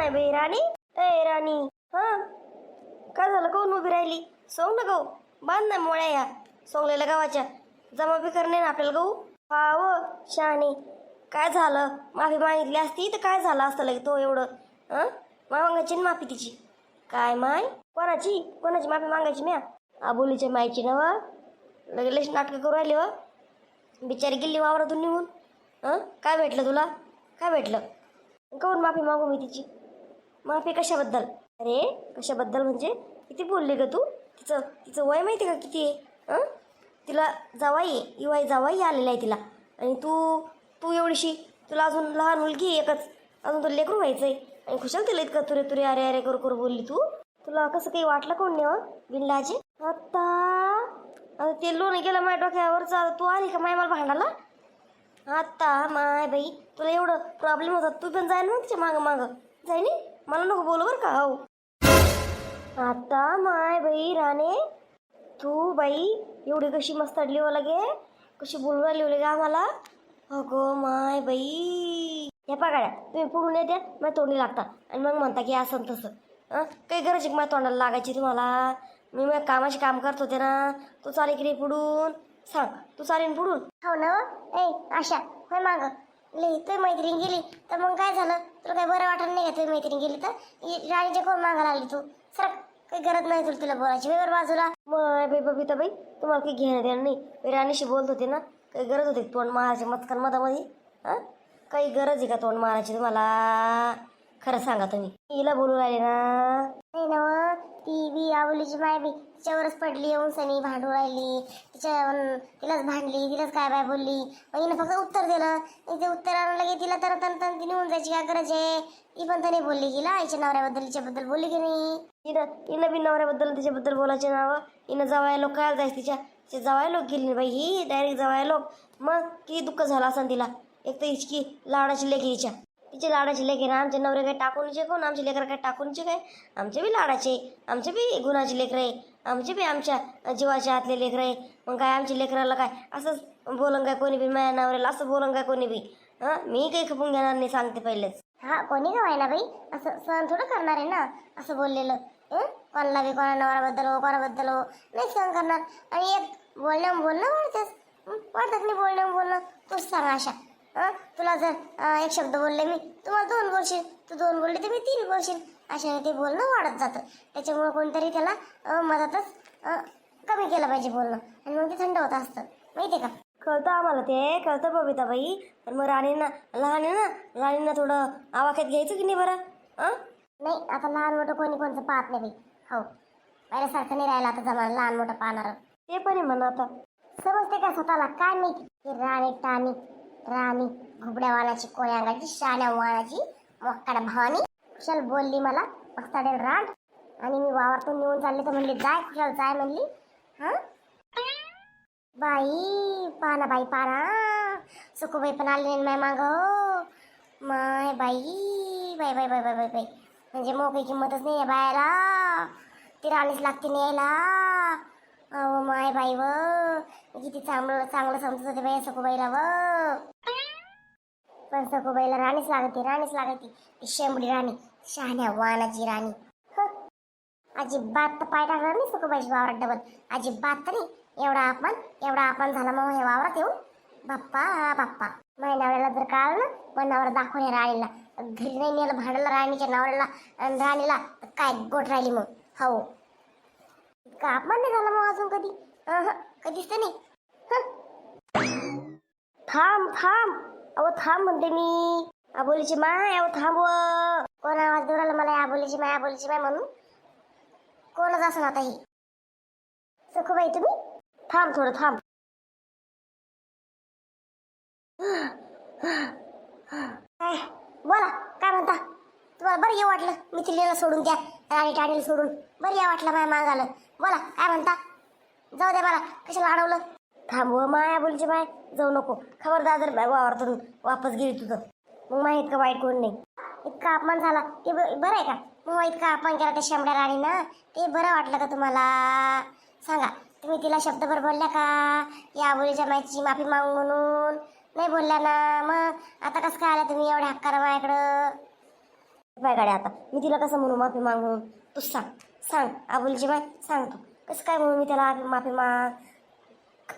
काय बाई राणी? ए राणी हा? काय झालं कोण उभी राहिली? सोंग ना गहू. बांध ना मोळ्या या सोंगलेल्या गावाच्या जमा बी करणे ना आपल्याला गहू. हा व शहाणी. काय झालं? माफी मागितली असती तर काय झालं असतं लगे तो एवढं? हं? मागायची ना माफी तिची. काय माय? कोणाची? कोणाची माफी मागायची म्या? आबोलीच्या मायची ना व? लगे नाटकं करू राहिली व. बिचारी गेली वावरातून निघून. हं? काय भेटलं तुला? काय भेटलं? काऊन माफी मागू मी तिची? माफी कशाबद्दल? अरे कशाबद्दल म्हणजे? किती बोलले ग तू? तिचं तिचं वय माहिती का किती आहे? हं? तिला जावाई आहे. युवाई जावाई आलेला आहे तिला. आणि तू तू एवढीशी तुला अजून लहान मुलगी आहे एकच. अजून तुला लेकरू व्हायचं आहे आणि खुशाल तिला इतकं तुरे तुरे अरे अरे करू करू बोलली तू. तुला कसं काही वाटलं कोण नाही हो बिनलाजी आता आता ते लोन गेलं माझ्या डोक्यावरचा तू आली का माय मला भांडायला? आत्ता माय बाई तुला एवढं प्रॉब्लेम होता. तू पण जाय ना तिच्या मागं मागं. जाय नाही मला नको बोलू बरं का हो. आता माय बाई राणे तू बाई एवढी कशी मस्त अडली लगे कशी बोलू राहिली हो लगे आम्हाला. अगो माय बाई. हे पगाड्या तुम्ही पुढून येत्या मग तोंडी लागता आणि मग म्हणता की असं तसं. काही गरज आहे माझ्या तोंडाला लागायची तुम्हाला? मी मग कामाशी काम करत होते ना. तू चालेल की नाही पुढून? सांग तू चालेल पुढून? हो ना हो. ए आशा होय माग. लई मैत्रीण गेली. तर मग काय झालं? तुला काही बरं वाटत नाही का तुझी मैत्रीण गेली तर? राणीच्या कोण मागायला लागली तू? सर काही गरज नाही तुला तुला बोलायची. वेगर बाजूला. मग बाई बबिता बाई तुम्हाला काही घेणं देणं नाही. मी राणीशी बोलत होते ना काही गरज होती तोंड मारायची मस्कन मधामध्ये? हां? काही गरज आहे का तोंड मारायची तुम्हाला? खरं सांगा तुम्ही. हिला बोलू राहिले ना. नाही ना ती बी आवलीची माय बी. तिच्यावरच पडली येऊन सनी भांडू राहिली. तिच्या तिलाच भांडली तिलाच काय बाय बोलली. मग हिनं फक्त उत्तर दिलं. ते उत्तर आणून लगे तिला तर तन तन ती निघून जायची काय गरज आहे? ती पण तर नाही बोलली गेला आईच्या नवऱ्याबद्दल तिच्याबद्दल बोलली की नाही? हिनं हिनं बी नवऱ्याबद्दल तिच्याबद्दल बोलायचे नावं हिनं जवाय लोक काय जायचं तिच्या? तिच्या जवाय लोक गेली बाई ही डायरेक्ट जवाय लोक. मग किती दुःख झालं असं तिला. एक तर हिचकी लाडाची लेकी हिच्या. तिचे लाडाची लेकर आमचे नवरे काय टाकूनचे कोण आमचे लेकर काय टाकूनचे काय आमचे बी लाडाचे आमचे बी गुणाचे लेकर आहे. आमचे बी आमच्या जीवाच्या हातले लेकर आहे. मग काय आमच्या लेकराला काय असंच बोलन काय कोणी बी माझ्या नवऱ्याला असं बोलन काय कोणी बी? हां? मी काही खपून घेणार नाही सांगते पहिलेच. हा कोणी का व्हायला बाई? असं सहन थोडं करणार आहे ना? असं बोललेलं. कोणाला बी कोणा नवऱ्याबद्दल हो कोणाबद्दल हो. नाही सहन करणार. आणि एक बोलणं बोलणं वाढतेच. वाढतात नाही बोलणं बोलणं. तूच सांग आशा तुला जर एक शब्द बोलले मी तुम्हाला दोन बोलशील तू दोन बोलले तर मी तीन बोलशील. अशाने ते बोलणं वाढत जातं. त्याच्यामुळं कोणतरी त्याला मधातच कमी केलं पाहिजे बोलणं. आणि मग ते थंड होत असतं. माहिती आहे का? कळतं आम्हाला ते कळतं बबिताबाई पण मग राणींना लहान आहे ना राणींना थोडं आवाक्यात घ्यायचं की नाही बरं? नाही आता लहान मोठं कोणी कोणचं पाहत नाही बाई. हो. पहिल्यासारखं नाही राहिलं आता जमाना लहान मोठं पाहणार. ते पण आहे म्हणा आता. समजते का स्वतःला? काय माहिती? ही राणी टाणी. राणी घुबड्या वाणाची कोण्या अंगाची शाण्या वाणाची मोक्काड्या भावानी. कुशाल बोलली मला मस्ताडे रांड आणि मी वावरतून निघून चालले तर म्हणली जाय कुशाल जाय म्हणली. हा? बाई पाना बाई पाना. सुखबाई पण आली नाही माय माग हो. माय बाई बाई बाई बाई बाई बाई बाई. म्हणजे मोकळी किंमतच नाही आहे बायला. ती राणीच लागते न्यायला. अहो माय बाई व. किती चांगलं चांगलं समजत होते बाई सखूबाईला व. पण सखूबाईला राणीच लागते राणीच लागते. ती शेंबडी राणी शहाण्या वानाची राणी. अजिबात तर पाय टाकणार नाही सखूबाईच्या वावरात डबल. अजिबात तर नाही. एवढा अपमान एवढा अपमान झाला मग हे वावरात येऊन. बाप्पा बाप्पा. माझ्या नवऱ्याला जर कळालं ना मग नवरा दाखवून या राणीला. घरी नाही नेलं भांडलं राणीच्या नवऱ्याला राणीला काय गोट राहिली मग? हो. इतका नाही झाला मग अजून कधी? अहं, कधीच तर नाही. हं. थांब थांब. अहो थांब म्हणते मी. आबोलीची माय अहो थांब व. कोण आवाज देऊ राहिला मला या माय आबोलीची माय म्हणून? कोणच असं आता ही. सखूबाई तुम्ही? थांब थोडं थांब. काय बोला काय म्हणता? तुम्हाला बरं ये वाटलं? मित्रीला सोडून द्या राणी टाणीला सोडून. बरं या वाटलं माय मागालं बोला काय म्हणता? जाऊ द्या मला कशाला अडवलं? थांब माया बोलची माय जाऊ नको. खबरदार जर वावरतून वापस गेली तुझं मग माहीत का वाईट कोण नाही? इतका अपमान झाला. ते ब- बरं आहे का? मग इतका अपमान केला त्या शेंबड्या राणीनं ते बरं वाटलं का तुम्हाला? सांगा तुम्ही तिला शब्दभर बोलल्या का? या बोलीच्या माहितीची माफी मागू म्हणून? नाही बोलल्या ना? मग आता कसं काय आल्या तुम्ही एवढ्या हक्कानं माझ्याकडं? बाय गाड्या आता मी तिला कसं म्हणू माफी माग? म्हणून तू सांग. सांग आबोलीची बाय सांग तू. कसं काय म्हणू मी त्याला? माफी माग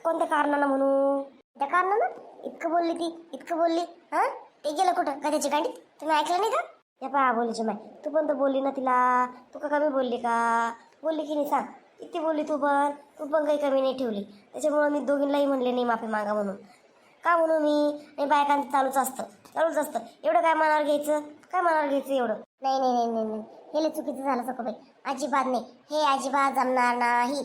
कोणत्या कारणानं म्हणू? त्या कारणानं? इतकं बोलली ती इतकं बोलली. हां? ते गेलं कुठं? गद्याची गांडी? तुम्ही ऐकलं नाही का? या पाय आबोलीची माय तू पण तर बोलली ना तिला. तू का कमी बोलली का? बोलली की नाही सांग. किती बोलली तू पण. तू पण काही कमी नाही ठेवली. त्याच्यामुळं मी दोघींनाही म्हणले नाही माफी मागा म्हणून. का म्हणू मी? आणि बायकांचं चालूच असतं. चालूच असतं. एवढं काय मनावर घ्यायचं? काय मनावर घ्यायचं एवढं? नाही नाही नाही नाही नाही. हे चुकीचं झालं सकोबाई अजिबात नाही. हे अजिबात जमणार नाही.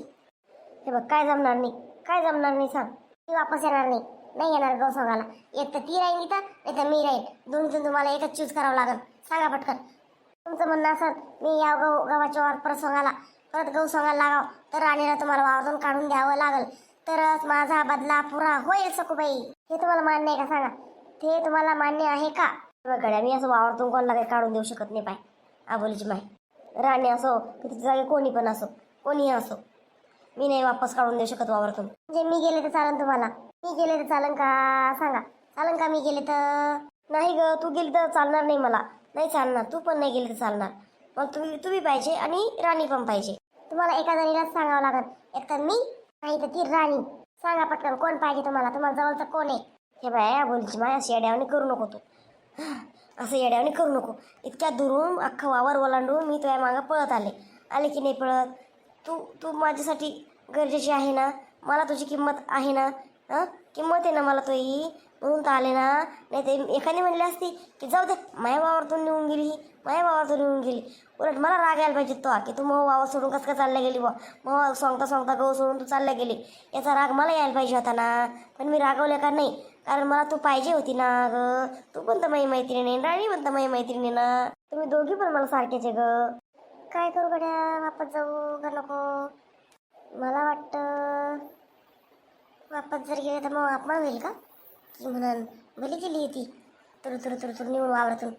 हे बघ काय जमणार नाही? काय जमणार नाही सांग. ती वापस येणार नाही. नाही येणार गौसंगाला एक तर ती राहील इथं नाही तर मी राहील. दोन्हीतून तुम्हाला एकच चूज करावं लागेल. सांगा पटकन. तुमचं म्हणणं असं मी या गौ गव्हाच्या वावर परत सोंगाला परत गहू सांगायला लागाव. तर राणीला तुम्हाला वावरून काढून द्यावं लागेल. तरच माझा बदला पुरा होईल सखूबाई. हे तुम्हाला मान्य आहे का सांगा? ते तुम्हाला मान्य आहे का? बघ गड्या मी असं वावरतून कोणाला काही काढून देऊ शकत नाही पाय आबोलीची माय राणी असो की तिच्या जागी कोणी पण असो कोणीही असो मी नाही वापस काढून देऊ शकत वावरतून. म्हणजे मी गेले तर चालन तुम्हाला. मी गेले तर चालन का? सांगा. चालन का मी गेले तर? नाही ग तू गेली तर चालणार नाही मला. नाही चालणार तू पण नाही गेली तर चालणार. मग तुम्ही तुम्ही पाहिजे आणि राणी पण पाहिजे. तुम्हाला एका जणीलाच सांगावं लागेल. एक तर मी नाही तर ती राणी. सांगा पटकन कोण पाहिजे तुम्हाला? तुम्हाला जवळचं कोण आहे? हे बाय बोलची माया अशी आणि करू नको तू. असं येड्यावानी करू नको. इतक्या दुरून अख्खं वावर ओलांडून मी तुझ्या मागं पळत आले. आले की नाही पळत? तू तू माझ्यासाठी गरजेची आहे ना? मला तुझी किंमत आहे ना? हां? किंमत आहे ना मला तुही म्हणून तर आले ना? नाही ते एखादी म्हणली असती की जाऊ दे माया वावरतून निघून गेली ही. माया वावरतून निघून गेली. उलट मला राग यायला पाहिजे तो की तू मग वावर सोडून कसं काय चालल्या गेली बा? मग सांगता सांगता गहू सोडून तू चालल्या गेली. याचा राग मला यायला पाहिजे होता ना? पण मी रागवले का नाही? कारण मला तू पाहिजे होती ना ग. तू पण तर माझी मैत्रिणी आहे, राणी पण तर माझी मैत्रिणी ना. तुम्ही दोघी पण मला सारखेच आहे ग. काय करू गड्या वापस जाऊ का नको? मला वाटतं वापस जर गेले तर मग अपमान होईल का? की म्हणून भली गेली ती. तुरु तुरु तुरु तुरु निवडून वावरातून.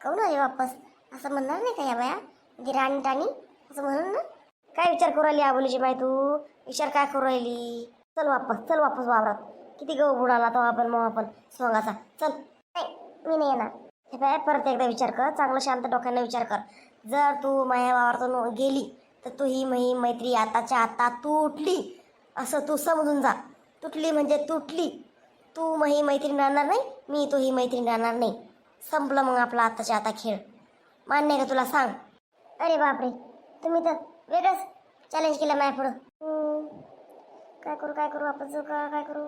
काहून आली वापस? असं म्हणणार नाही का या बाया? म्हणजे राणी टाणी असं म्हणून ना? काय विचार करू राहिली आबोलीची बाई तू? विचार काय करू राहिली? चल वापस चल वापस वावरात. किती गहू बुडाला तो आपण मग आपण सोंगाचा. चल. नाही मी नाही येणार. हे पाय परत एकदा विचार कर. चांगलं शांत डोक्यानं विचार कर. जर तू माझ्या वावरातून गेली तर तू ही मही मैत्री आताच्या आता तुटली. असं तू समजून जा. तुटली म्हणजे तुटली. तू मही मैत्रीण राहणार नाही मी तू ही मैत्रीण राहणार नाही. संपलं मग आपला आताच्या आता खेळ. मान्य आहे का तुला? सांग. अरे बापरे. तुम्ही तर वेगळंच चॅलेंज केलं माझ्या पुढं काय करू काय करू? आपण जाऊ काय करू?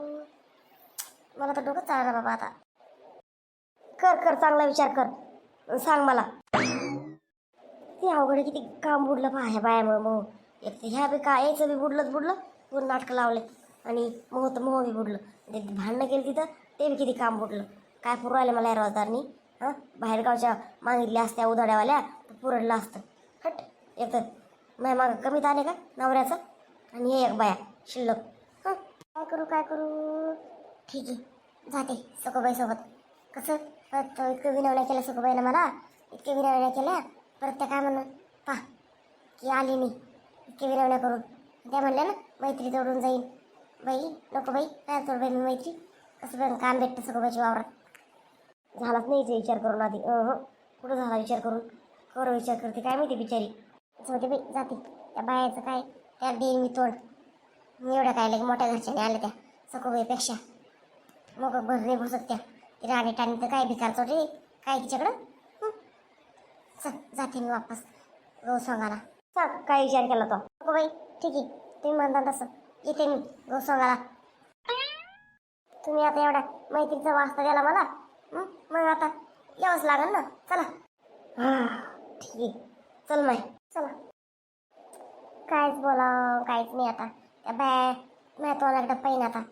मला तर डोकं चालणार बाबा आता. कर कर चांगला विचार कर. सांग मला. ते अवघड किती काम बुडलं पहा ह्या बायामुळं मग एक तर ह्या बी काय यायचं बी बुडलंच बुडलं पूर्ण नाटकं लावले. आणि मोह तर मोह बी बुडलं. ते भांडणं केली तिथं ते बी किती काम बुडलं. काय पुरू राहिलं मला या रोजदारनी हां? बाहेरगावच्या मागितल्या असत्या उधाड्यावाल्या तर पुरडलं असतं. हट. एक तर माझ्या मागं कमी आले का नवऱ्याचं? आणि हे एक बाया शिल्लक. हां? काय करू काय करू? ठीक आहे. जाते सकोबाईसोबत कसं? परत इतकं विनवण्या केलं सकोबाईनं मला. इतके विनवण्या केल्या. परत त्या काय म्हणून पा की आली नाही. इतके विनवण्या करून. त्या म्हणल्या ना मैत्री तोडून जाईन. बाई नको बाई. काय तोड बाई मी मैत्री. कसं पण काम भेटतं सकोबाईच्या वावरात. झालाच नाही विचार करून आधी. हो कुठं झाला विचार करून? करू विचार करते काय माहिती बिचारी. जाते बाई जाते. त्या बायाचं काय? त्या देईन मी तोड. मी एवढ्या काय लगे मोठ्या घरच्याने आल्या त्या सकोबाईपेक्षा मग भरणे बसत त्या. ती राणी टाणी तर काय भिकार रे काय तिच्याकडं? चल जाते मी वापस. गौ सोंगाला सांग काय विचार केला तो? सकोबाई ठीक आहे. तुम्ही म्हणता तसं. येते मी गौ तुम्ही आता एवढ्या मैत्रीचा वास्ता द्याला मला? मग आता यावंच लागेल ना? चला. हां ठीक आहे. चल माय चला. कायच बोला काहीच नाही आता. त्या बाय माझ्या एकदा पाहिजे आता.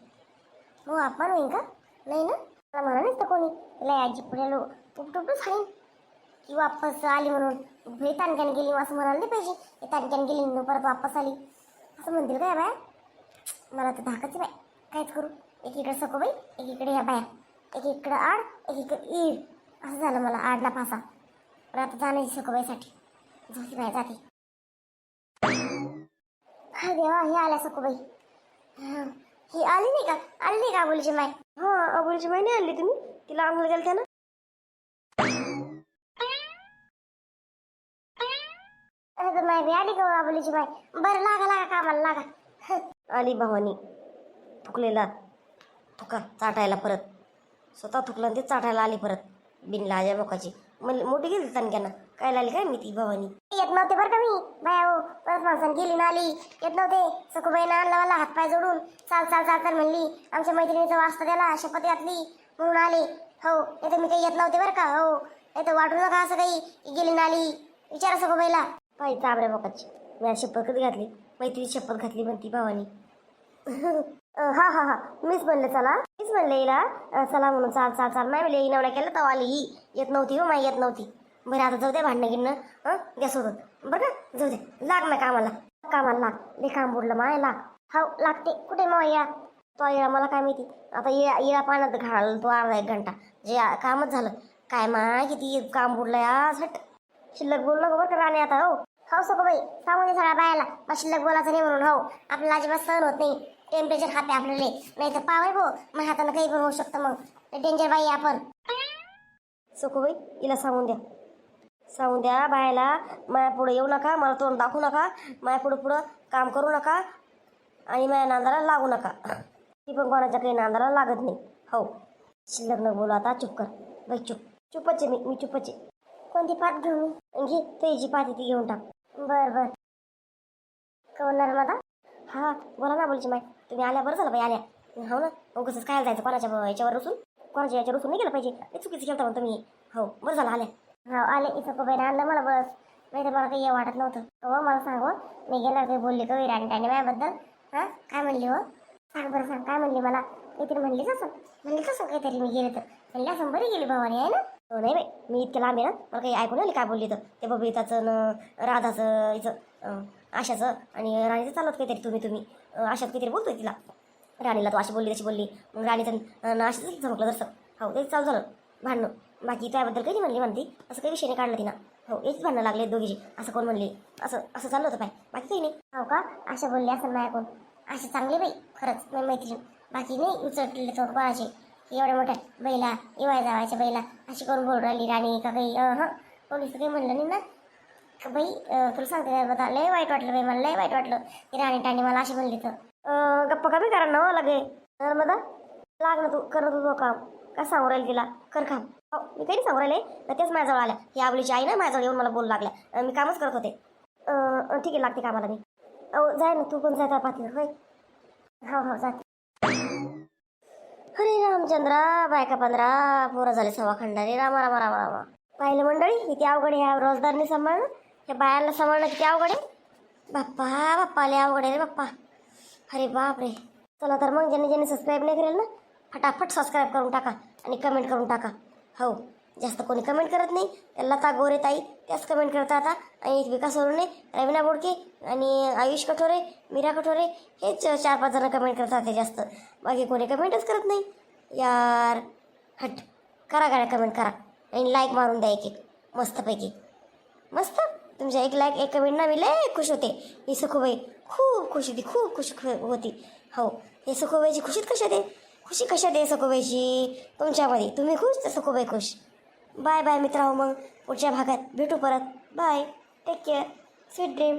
हो आपण होईन का? नाही ना? मला म्हणा नाही तर कोणी. तिला आजी पुढे लो उपटुपटूच की वापस आली म्हणून. हे ताणक्याने गेली असं म्हणायला नाही पाहिजे. हे ताणक्याने गेली म्हणून परत वापस आली. असं म्हणतील काय बाया? मला तर धाकच बाय कायच करू. एकीकडे सकोबाई एकीकडे ह्या बाया. एकीकडे आड एकीकडे ईड. असं झालं मला आडला फासा पण आता जाण्याची सकोबाईसाठी जाते बाय जाते. हा देवा हे आल्या सकोबाई ही. आली नाही का? आली नाही का बोलची माय? हा अबोलीची बहिणी आणली तुम्ही? तिला आणायला गेलत्या ना. अगं माय बी आली का हो अबोलीची बाई. बरं लागा लागा कामाला लागा. हं. आली भावानी. थुकलेला. थुका चाटायला परत. स्वतः थुकला ते चाटायला आली परत. बिनला आजा मोकाची मला मोठी गेली तणक्यानं काय लागली काय मी ती भवानी? येत नव्हते बरं का मी. बाया हो परत माणसानं गेली ना आली. येत नव्हते. सखूबाईनं आणला मला हातपाय जोडून. चाल चाल चाल चाल म्हणली. आमच्या मैत्रिणीचा वास्ता त्याला शपथ घातली. म्हणून आले. हो नाही मी काही येत नव्हते बरं का? हो. नाही तर वाटू नका असं काही. गेली ना आली. विचारा सखूबाईला. पाहिजे चाबऱ्या बोकाची. मी शपथ कधी घातली. मैत्री शपथ घातली म्हणती भावानी. हा हा हा. मीच म्हणले चला. मीच म्हणले हिला अं, चला म्हणून चाल चाल चाल. नाही म्हणले नवड्या केलं तर आली ही. येत नव्हती हो माई येत नव्हती. बरं आता जाऊ दे भांडणं गिरणं हं द्या सोडून. बरं का? जाऊ दे. लाग ना कामाला. कामाला लाग. ले काम बुडलं माय लाग. हाव लागते. कुठे मग या? तो येळा मला काय माहिती. आता येळा येळा पाण्यात घाल तो अर्धा एक घंटा. जे आ- कामच झालं. काय माय किती काम बुडलं या झट. शिल्लक बोललो बरं का राणे आता हो. हो बाई सांगून दे सगळ्या बायाला. मग शिल्लक बोलायचं नाही म्हणून हो. आपल्याला अजिबात सहन होत नाही. टेम्परेचर खाते आपल्याला. नाही तर पावाय भो मग हातानं काही पण होऊ शकतं मग. डेंजर बाई आहे आपण. सुखबाई हिला सांगून द्या. सांगून द्या बायाला माया पुढे येऊ नका मला तोंड दाखवू नका माया पुढं पुढं काम करू नका आणि माझ्या नांदाला लागू नका. ती पण कोणाच्या काही नांदाला लागत नाही. हो. शिल्लक न बोला आता चुप कर. बाई चुप. चुपच आहे मी मी चुपच आहे. कोणती पात घेऊ घे तुझी पाठी ती घेऊन टाक. बर बर. कवणार मला हा बोला ना बोलची माय. तुम्ही आल्या बरं झालं बाई आल्या. हो ना? उगाच काय जायचं कोणाच्या याच्यावर रुसून? कोणाच्या याच्यावर रुसून नाही गेलं पाहिजे? ते चुकीचं केलं म्हणतो मी हो बरं झालं आल्या. हो आले इथं कुबेर आणलं मला बस. नाही तर मला काही हे वाटत नव्हतं. हो मला सांग हो. मी गेल्यावर काही बोलली का विराणी टाणी माझ्याबद्दल? हां? काय म्हणली हो? सांग बरं सांग. काय म्हणली मला? काहीतरी म्हणलीच असं. म्हणलीच असं काहीतरी मी गेले तर. म्हणली असं बरी गेली भावानी आहे ना? हो नाही बाई. मी इतकं लांब आहे ना मला काही ऐकून आली काय बोलली तर. ते बबिताचं न राधाचं हिचं आशाचं आणि राणीचं चालत काहीतरी तुम्ही तुम्ही. आशात काहीतरी बोलतोय तिला. राणीला तू अशी बोलली तशी बोलली. मग राणीचं अं, आशाचं चमकलं जसं हो तेच चालू झालं. भांडणं. बाकी त्याबद्दल काही म्हणली म्हणती? असं काही विषय नाही काढलं तिनं. हो हेच भांडणं लागले दोघीची. असं कोण म्हणली? असं असं चाललं होतं पाय. बाकी काही नाही. हो का? अशा बोलली असं नाही कोण. असे चांगले बाई खरंच. नाही मैत्रीण. बाकी नाही उचलले तो कोणाचे. एवढ्या मोठ्या बैला इवाय जावायच्या बैला. अशी कोण बोल राहिली राणी का काही? हां. कोणीच काही म्हणलं नाही ना. बाई तुला सांगते काय बघा लय वाईट वाटलं बाई मला लय वाईट वाटलं. ती राणी टाणी मला अशी म्हणली तर गप्पा कमी करा ना लगे. नर्मदा लाग ना तू कर ना तुझं काम. काय सांगू राहील तिला? कर काम. हो मी काही नाही सांगू राहिले. तर तेच माझ्याजवळ आल्या. ही आवलीची आई ना माझ्याजवळ येऊन मला बोलू लागल्या. मी कामच करत होते. ठीक आहे लागते कामाला मी. अहो जाय ना तू पण जाता पाहते होय? हो हो जाते अरे रामचंद्रा बायका पंधरा पोरं झाले सव्वा खंडारी रामा रामा रामा रामा. पाहिलं मंडळी किती अवघड आहे ह्या रोजदारने सांभाळणं. हे बायाला सांभाळणं किती अवघड आहे? बाप्पा बाप्पा लय अवघड आहे रे बाप्पा. अरे बाप रे चला तर मग ज्यांनी ज्यांनी सबस्क्राईब नाही करेल ना फटाफट सबस्क्राईब करून टाका आणि कमेंट करून टाका. हो जास्त कोणी कमेंट करत नाही लता गोरे ताई त्याच कमेंट करतात आता. आणि विकास वरुणे रवीना बोडके आणि आयुष कठोरे मीरा कठोरे हेच चार पाच जण कमेंट करतात जास्त. बाकी कोणी कमेंटच करत नाही. यार हट. करा गाड्या कमेंट करा. आणि लाईक मारून द्या एक एक. मस्तपैकी. मस्त? तुमच्या एक लाईक एक कमेंट ना मी लय खुश होते. ही सुखूबाई खूप खुश होती खूप खुश होती. हो हे सुखूबाईची खुशीत कशा दे खुशी कशा दे सुखूबाईची? तुमच्यामध्ये. तुम्ही खुश तर सुखूबाई खुश. बाय बाय मित्रांनो मग पुढच्या भागात भेटू परत. Bye. Take care sweet dream